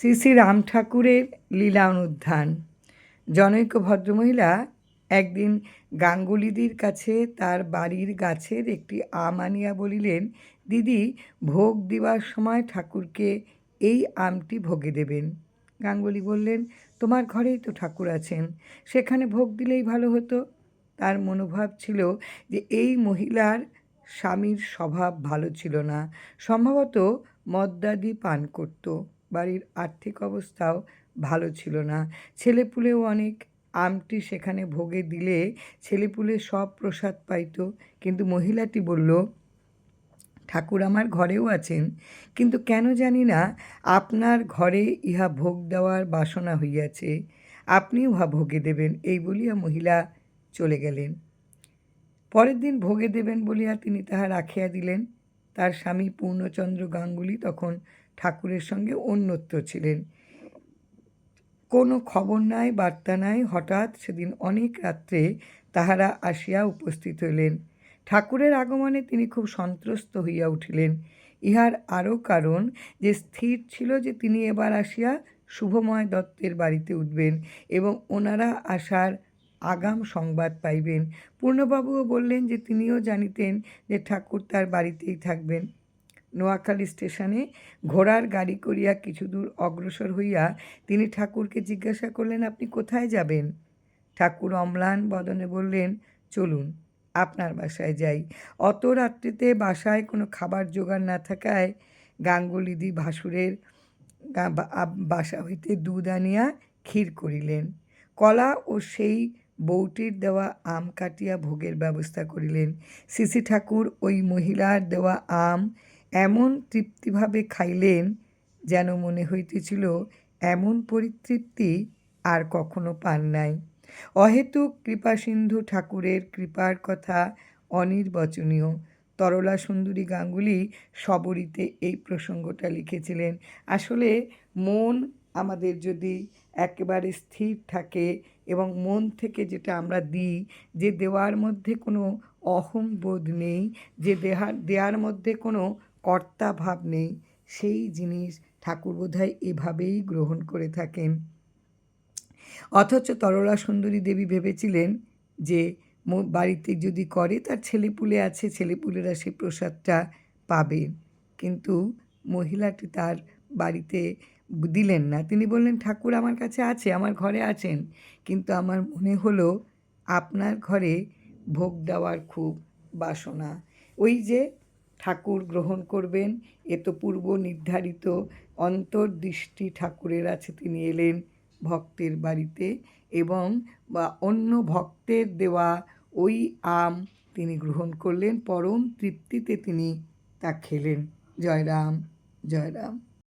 শ্রী শ্রী রাম ঠাকুরের লীলা অনুধ্যান জনৈক ভদ্রমহিলা একদিন গাঙ্গুলিদির কাছে তার বাড়ির গাছের একটি আম আনিয়া বলিলেন, দিদি, ভোগ দিবার সময় ঠাকুরকে এই আমটি ভোগে দেবেন। গাঙ্গুলি বললেন, তোমার ঘরেই তো ঠাকুর আছেন, সেখানে ভোগ দিলেই ভালো হতো। তার মনোভাব ছিল যে এই মহিলার স্বামীর স্বভাব ভালো ছিল না, সম্ভবত মদ্যাদি পান করত। বাড়ির আর্থিক অবস্থাও ভালো ছিল না। ছেলেপুলেও অনেক আমটি সেখানে ভোগে দিলে ছেলেপুলে সব প্রসাদ পাইত। কিন্তু মহিলাটি বলল, ঠাকুর আমার ঘরেও আছেন। কিন্তু কেন জানি না, আপনার ঘরে ইহা ভোগ দেওয়ার বাসনা হইয়াছে। আপনি উহা ভোগে দেবেন। এই বলিয়া মহিলা চলে গেলেন। পরের দিন ভোগে দেবেন বলিয়া তিনি তাহা রাখিয়া দিলেন। তার স্বামী পূর্ণচন্দ্র গাঙ্গুলি তখন ঠাকুরের সঙ্গে অন্যত্র ছিলেন। কোনো খবর নাই, বার্তা নাই। হঠাৎ সেদিন অনেক রাত্রে তাহারা আসিয়া উপস্থিত হইলেন। ঠাকুরের আগমনে তিনি খুব সন্ত্রস্ত হইয়া উঠিলেন। ইহার আরও কারণ যে স্থির ছিল যে তিনি এবার আসিয়া শুভময় দত্তের বাড়িতে উঠবেন এবং ওনারা আসার আগাম সংবাদ পাইবেন। পূর্ণবাবুও বললেন যে তিনিও জানিতেন যে ঠাকুর তার বাড়িতেই থাকবেন। নোয়াখালী স্টেশনে ঘোড়ার গাড়ি করিয়া কিছু দূর অগ্রসর হইয়া তিনি ঠাকুরকে জিজ্ঞাসা করলেন, আপনি কোথায় যাবেন? ঠাকুর অম্লান বদনে বললেন, চলুন, আপনার বাসায় যাই। অত রাত্রিতে বাসায় কোনো খাবার জোগাড় না থাকায় গাঙ্গুলিদি ভাসুরের বাসা হইতে দুধ আনিয়া ক্ষীর করিলেন। কলা ও সেই বউটির দেওয়া আম কাটিয়া ভোগের ব্যবস্থা করিলেন। সিসি ঠাকুর ওই মহিলার দেওয়া আম এমন তৃপ্তিভাবে খাইলেন যেন মনে হইতেছিল, এমন পরিতৃপ্তি আর কখনো পান নাই। অহেতুক কৃপাসিন্ধু ঠাকুরের কৃপার কথা অনির্বচনীয়। তরলা সুন্দরী গাঙ্গুলি সবরিতে এই প্রসঙ্গটা লিখেছিলেন। আসলে মন আমাদের যদি একেবারে স্থির থাকে এবং মন থেকে যেটা আমরা দিই, যে দেওয়ার মধ্যে কোনো অহং বোধ নেই, যে দেহার দেওয়ার মধ্যে কোনো কর্তা ভাব নেই, সেই জিনিস ঠাকুর বোধহয় এভাবেই গ্রহণ করে থাকেন। অথচ তরলা সুন্দরী দেবী ভেবেছিলেন যে বাড়িতে যদি করে তার ছেলেপুলে আছে, ছেলেপুলেরা সেই প্রসাদটা পাবে। কিন্তু মহিলাটি তার বাড়িতে দিলেন না। তিনি বললেন, ঠাকুর আমার কাছে আছে, আমার ঘরে আছেন। কিন্তু আমার মনে হলো, আপনার ঘরে ভোগ দেওয়ার খুব বাসনা। ওই যে ঠাকুর গ্রহণ করবেন, এ তো পূর্ব নির্ধারিত। অন্তর্দৃষ্টি ঠাকুরের আছে, তিনি এলেন ভক্তের বাড়িতে এবং বা অন্য ভক্তের দেওয়া ওই আম তিনি গ্রহণ করলেন। পরম তৃপ্তিতে তিনি তা খেলেন। জয় রাম জয় রাম